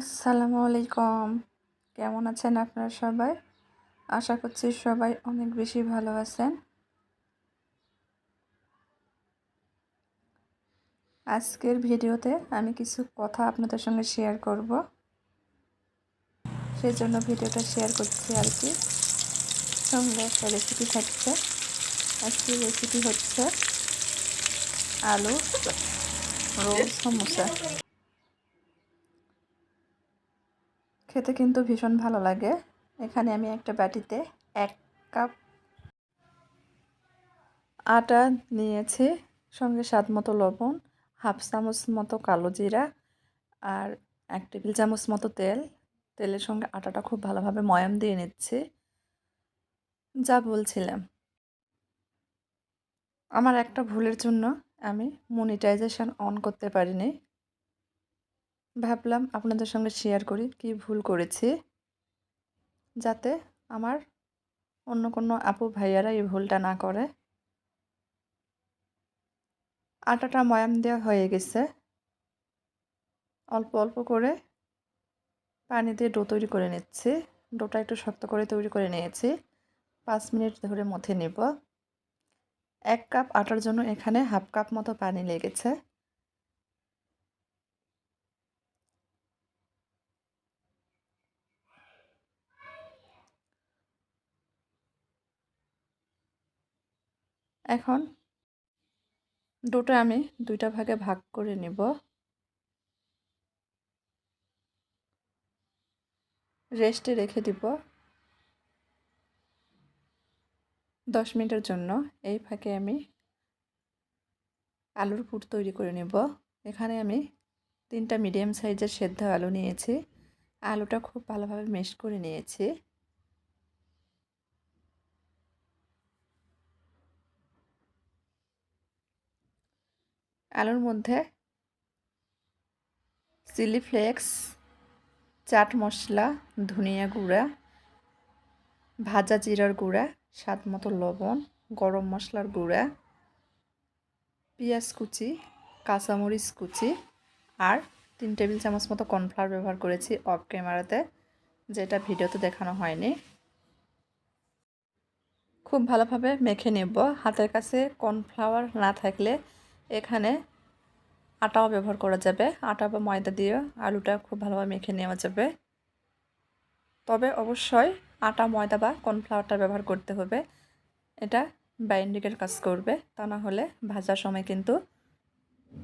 আসসালামু আলাইকুম। কেমন আছেন আপনারা সবাই? আশা করছি সবাই অনেক বেশি ভালো আছেন। আজকের ভিডিওতে আমি কিছু কথা আপনাদের সঙ্গে শেয়ার করব। সেই জন্য ভিডিওটা শেয়ার করছি আর কি। সঙ্গে একটা রেসিপি থাকছে। আজকের রেসিপি হচ্ছে আলু রোল সমোসা। খেতে কিন্তু ভীষণ ভালো লাগে। এখানে আমি একটা বাটিতে এক কাপ আটা নিয়েছি, সঙ্গে স্বাদ মতো লবণ, হাফ চামচ মতো কালো জিরা আর এক টেবিল চামচ মতো তেল। তেলের সঙ্গে আটাটা খুব ভালোভাবে ময়াম দিয়ে নিচ্ছি। যা বলছিলাম। আমার একটা ভুলের জন্য আমি মনিটাইজেশন অন করতে পারিনি। ভাবলাম আপনাদের সঙ্গে শেয়ার করি কি ভুল করেছি। যাতে আমার অন্য কোনো আপু ভাইয়ারা এই ভুলটা না করে। আটাটা ময়াম দেওয়া হয়ে গেছে। অল্প অল্প করে পানি দিয়ে ডো তৈরি করে নিচ্ছি। ডোটা একটু শক্ত করে তৈরি করে নিয়েছি। পাঁচ মিনিট ধরে মথে নেব। এক কাপ আটার জন্য এখানে হাফ কাপ মতো পানি লেগেছে। এখন ডোটা আমি দুইটা ভাগে ভাগ করে নেব। রেস্টে রেখে দিব দশ মিনিটের জন্য। এই ফাঁকে আমি আলুর পুর তৈরি করে নেব। এখানে আমি তিনটা মিডিয়াম সাইজের সেদ্ধ আলু নিয়েছি। আলুটা খুব ভালোভাবে মেশ করে নিয়েছি। আলুর মধ্যে চিলি ফ্লেক্স, চাট মশলা, ধনিয়া গুঁড়া, ভাজা জিরার গুঁড়া, স্বাদ মতো লবণ, গরম মশলার গুঁড়া, পেঁয়াজ কুচি, কাঁচামরিচ কুচি আর তিন টেবিল চামচ মতো কর্নফ্লাওয়ার ব্যবহার করেছি অফ ক্যামেরাতে, যেটা ভিডিওতে দেখানো হয়নি। খুব ভালোভাবে মেখে নেব। হাতের কাছে কর্নফ্লাওয়ার না থাকলে এখানে আটাও ব্যবহার করা যাবে। আটা বা ময়দা দিয়ে আলুটা খুব ভালোভাবে মেখে নেওয়া যাবে। তবে অবশ্যই আটা, ময়দা বা কর্নফ্লাওয়ারটা ব্যবহার করতে হবে। এটা বাইন্ডিংয়ের কাজ করবে। তা না হলে ভাজার সময় কিন্তু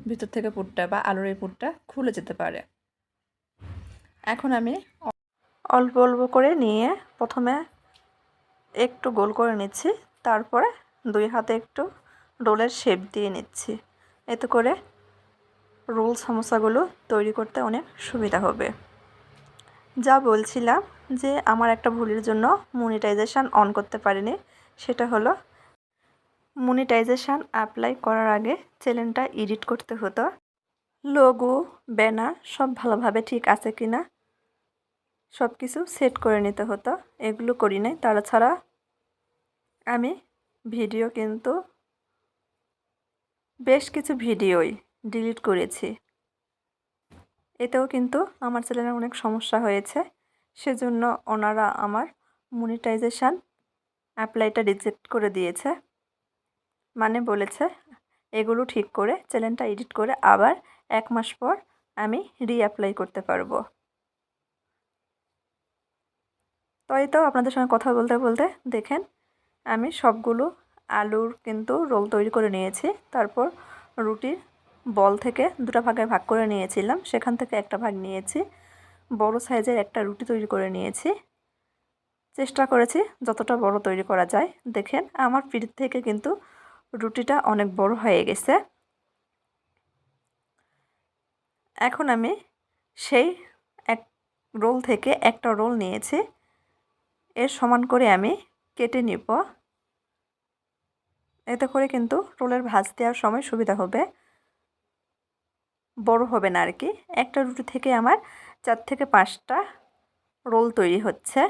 ভিতর থেকে পুরটা বা আলুর এই পুরটা খুলে যেতে পারে। এখন আমি অল্প অল্প করে নিয়ে প্রথমে একটু গোল করে নিচ্ছি। তারপরে দুই হাতে একটু রোলের শেপ দিয়ে নিচ্ছি। এতে করে রোল সমোসাগুলো তৈরি করতে অনেক সুবিধা হবে। যা বলছিলাম যে আমার একটা ভুলের জন্য মনিটাইজেশান অন করতে পারিনি, সেটা হলো মনিটাইজেশান অ্যাপ্লাই করার আগে চ্যানেলটা এডিট করতে হতো। লোগো ব্যানার সব ভালোভাবে ঠিক আছে কি না সব কিছু সেট করে নিতে হতো। এগুলো করি নাই, তাছাড়া আমি ভিডিও কিন্তু বেশ কিছু ভিডিওই ডিলিট করেছি। এতেও কিন্তু আমার চ্যানেলে অনেক সমস্যা হয়েছে। সেজন্য ওনারা আমার মনিটাইজেশান অ্যাপ্লাইটা রিজেক্ট করে দিয়েছে। মানে বলেছে, এগুলো ঠিক করে চ্যানেলটা এডিট করে আবার এক মাস পর আমি রিঅ্যাপ্লাই করতে পারব। তো এই তো আপনাদের সঙ্গে কথা বলতে বলতে দেখেন, আমি সবগুলো আলুর কিন্তু রোল তৈরি করে নিয়েছি। তারপর রুটির বল থেকে দুটো ভাগে ভাগ করে নিয়েছিলাম। সেখান থেকে একটা ভাগ নিয়েছি। বড় সাইজের একটা রুটি তৈরি করে নিয়েছি। চেষ্টা করেছি যতটা বড় তৈরি করা যায়। দেখেন, আমার পিঠ থেকে কিন্তু রুটিটা অনেক বড় হয়ে গেছে। এখন আমি সেই এক রোল থেকে একটা রোল নিয়েছি। এর সমান করে আমি কেটে নিব। এতে করে কিন্তু রোলের ভাজ দেওয়ার সময় সুবিধা হবে। বড় হবে না আর কি একটা রুটি থেকে আমার চার থেকে পাঁচটা রোল তৈরি হচ্ছে।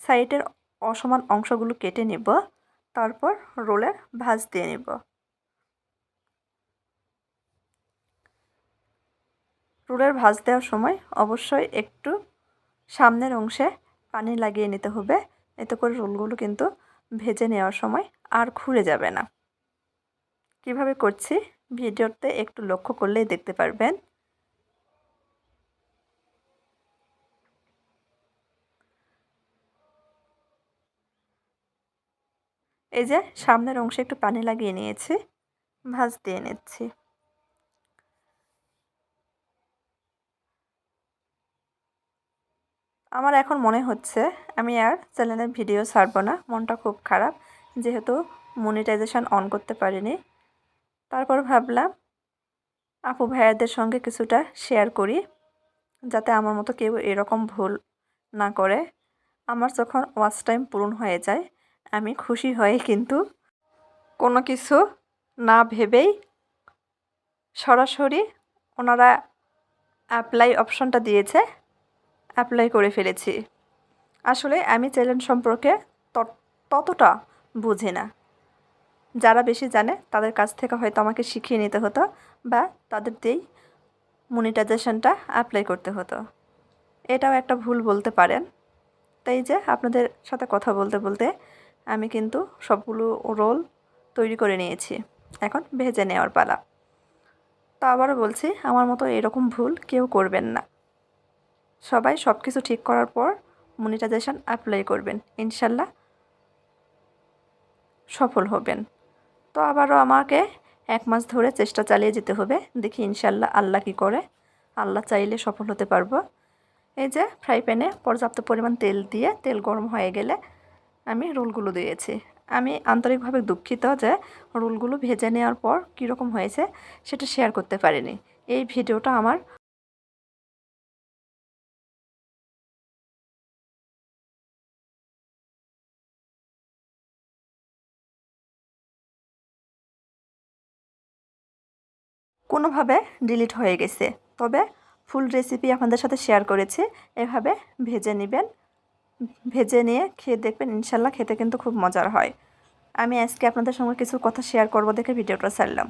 সাইডের অসমান অংশগুলো কেটে নেব, তারপর রোলের ভাজ দিয়ে নেব। রোলের ভাজ দেওয়ার সময় অবশ্যই একটু সামনের অংশে পানি লাগিয়ে নিতে হবে। এতে করে রোলগুলো কিন্তু ভেজে নেওয়ার সময় আর খুলে যাবে না। কীভাবে করছি? ভিডিওতে একটু লক্ষ্য করলেই দেখতে পারবেন। এই যে, সামনের অংশে একটু পানি লাগিয়ে নিয়েছি। ভাজ দিয়ে নিচ্ছি। আমার এখন মনে হচ্ছে আমি আর চ্যানেলের ভিডিও ছাড়বো না। মনটা খুব খারাপ, যেহেতু মনিটাইজেশন অন করতে পারিনি। তারপর ভাবলাম, আপু ভাইয়াদের সঙ্গে কিছুটা শেয়ার করি, যাতে আমার মতো কেউ এরকম ভুল না করে। আমার যখন ওয়াচ টাইম পূরণ হয়ে যায়, আমি খুশি হয়ে কিন্তু কোনো কিছু না ভেবেই সরাসরি ওনারা অ্যাপ্লাই অপশনটা দিয়েছে। অ্যাপ্লাই করে ফেলেছি। আসলে আমি চ্যালেঞ্জ সম্পর্কে ততটা বুঝি না। যারা বেশি জানে, তাদের কাছ থেকে হয়তো আমাকে শিখিয়ে নিতে হতো বা তাদের দিয়েই মনিটাইজেশনটা অ্যাপ্লাই করতে হতো। এটাও একটা ভুল বলতে পারেন। তাই যে আপনাদের সাথে কথা বলতে বলতে আমি কিন্তু সবগুলো রোল তৈরি করে নিয়েছি। এখন ভেজে নেওয়ার পালা। তো আবারও বলছি, আমার মতো এরকম ভুল কেউ করবেন না। সবাই সব কিছু ঠিক করার পর মনিটাইজেশন অ্যাপ্লাই করবেন। ইনশাল্লাহ সফল হবেন। তো আবারও আমাকে এক মাস ধরে চেষ্টা চালিয়ে যেতে হবে। দেখি ইনশাল্লাহ আল্লাহ কি করে। আল্লাহ চাইলে সফল হতে পারব। এই যে ফ্রাই প্যানে পর্যাপ্ত পরিমাণ তেল দিয়ে তেল গরম হয়ে গেলে আমি রোলগুলো দিয়েছি। আমি আন্তরিকভাবে দুঃখিত যে রোলগুলো ভেজে নেওয়ার পর কীরকম হয়েছে সেটা শেয়ার করতে পারিনি। এই ভিডিওটা আমার কোনোভাবে ডিলিট হয়ে গেছে। তবে ফুল রেসিপি আপনাদের সাথে শেয়ার করেছি। এভাবে ভেজে নেবেন। ভেজে নিয়ে খেয়ে দেখবেন, ইনশাল্লাহ খেতে কিন্তু খুব মজার হয়। আমি আজকে আপনাদের সঙ্গে কিছু কথা শেয়ার করব দেখে ভিডিওটা ছাড়লাম।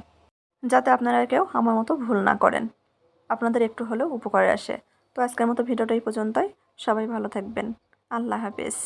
যাতে আপনারা কেউ আমার মতো ভুল না করেন। আপনাদের একটু হলেও উপকারে আসে। তো আজকের মতো ভিডিওটা এই পর্যন্তই। সবাই ভালো থাকবেন। আল্লাহ হাফেজ।